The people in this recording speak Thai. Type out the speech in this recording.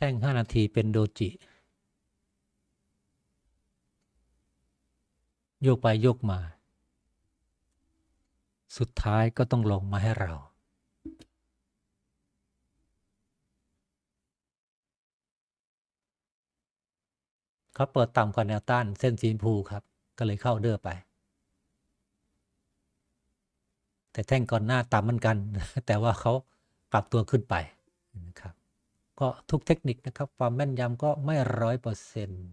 แท่ง5นาทีเป็นโดจิ โยกไปโยกมา สุดท้ายก็ต้องลงมาให้เราเขาเปิดต่ำกว่าแนวต้านเส้นสีพูครับ ก็เลยเข้าเด้อไป แต่แท่งก่อนหน้าต่ำเหมือนกัน แต่ว่าเขาปรับตัวขึ้นไป ก็ทุกเทคนิคนะครับ ความแม่นยำก็ไม่ร้อยเปอร์เซ็นต์